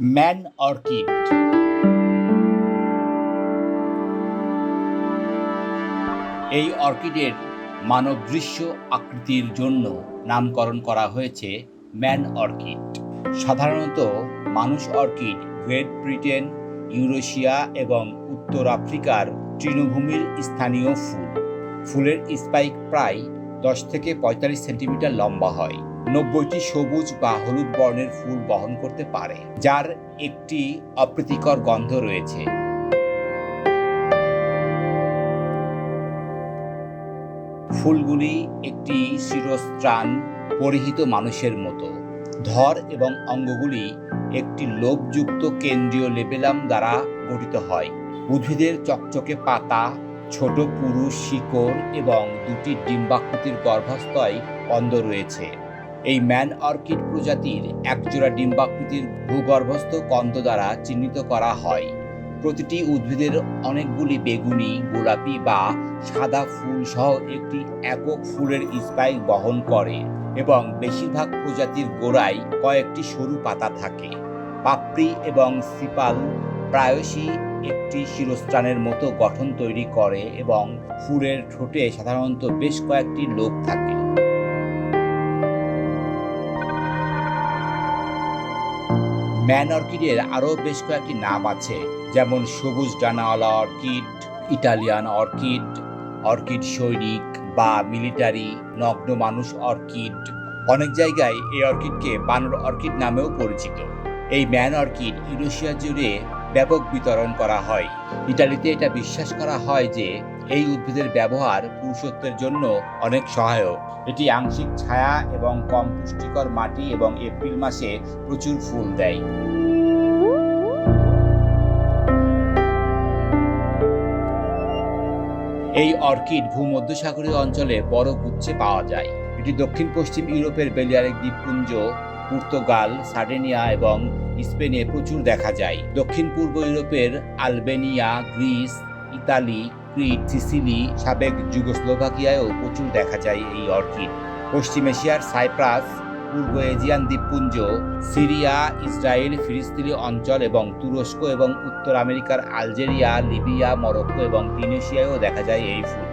Man orchid এই অর্কিডের মানব দৃশ্য আকৃতির জন্য নামকরণ করা হয়েছে ম্যান অর্কিড। সাধারণত মানুষ অর্কিড গ্রেট ব্রিটেন, ইউরেশিয়া এবং উত্তর আফ্রিকার তৃণভূমির স্থানীয় ফুল। ফুলের স্পাইক প্রায় দশ থেকে পঁয়তাল্লিশ সেন্টিমিটার লম্বা হয়। নব্বইটি সবুজ বা হলুদ বর্ণের ফুল বহন করতে পারে, যার একটি অপ্রীতিকর গন্ধ রয়েছে। ফুলগুলি একটি শিরস্ত্রাণ পরিহিত মানুষের মতো। ধর এবং অঙ্গগুলি একটি লোভযুক্ত কেন্দ্রীয় লেবেলাম দ্বারা গঠিত হয়। উদ্ভিদের চকচকে পাতা, ছোট পুরুষ শিকড় এবং দুটি ডিম্বাকৃতির গর্ভাস্তয় কন্দ রয়েছে। এই ম্যান অর্কিড প্রজাতির একজোড়া ডিম্বাকৃতির ভূগর্ভস্থ কন্দ দ্বারা চিহ্নিত করা হয়। প্রতিটি উদ্ভিদের অনেকগুলি বেগুনি, গোলাপি বা সাদা ফুল সহ একটি একক ফুলের স্পাইক বহন করে এবং বেশিরভাগ প্রজাতির গোড়ায় কয়েকটি সরু পাতা থাকে। পাপড়ি এবং সিপাল প্রায়শই একটি শিরস্ত্রাণের মতো গঠন তৈরি করে এবং ফুলের ঠোঁটে সাধারণত বেশ কয়েকটি লোক থাকে। ম্যান অর্কিডের আরও বেশ কয়েকটি নাম আছে, যেমন সবুজ ডানাওয়ালা অর্কিড, ইটালিয়ান অর্কিড অর্কিড সৈনিক বা মিলিটারি নগ্ন মানুষ অর্কিড। অনেক জায়গায় এই অর্কিডকে বানর অর্কিড নামেও পরিচিত। এই ম্যান অর্কিড ইউরেশিয়া জুড়ে ব্যাপক বিতরণ করা হয়। ইটালিতে এটা বিশ্বাস করা হয় যে এই উদ্ভিদের ব্যবহার পুরুষত্বের জন্য অনেক সহায়ক। এটি আংশিক ছায়া এবং কম পুষ্টিকর মাটি এবং এপ্রিল মাসে প্রচুর ফুল দেয়। এই অর্কিড ভূমধ্যসাগরীয় অঞ্চলে বড় গুচ্ছে পাওয়া যায়। এটি দক্ষিণ পশ্চিম ইউরোপের বেলিয়ারিক দ্বীপপুঞ্জ, পর্তুগাল, সার্ডেনিয়া এবং স্পেনে প্রচুর দেখা যায়। দক্ষিণ পূর্ব ইউরোপের Albania, Greece, Italy Crete Sicily সাবেক যুগোস্লোভাকিয়ায়ও প্রচুর দেখা যায় এই অর্কিড পশ্চিম এশিয়ার সাইপ্রাস, পূর্ব এজিয়ান দ্বীপপুঞ্জ, সিরিয়া, ইসরায়েল, ফিলিস্তিনি অঞ্চল এবং তুরস্ক এবং উত্তর আমেরিকার আলজেরিয়া, লিবিয়া, মরক্কো এবং তিউনেশিয়ায়ও দেখা যায় এই ফুল।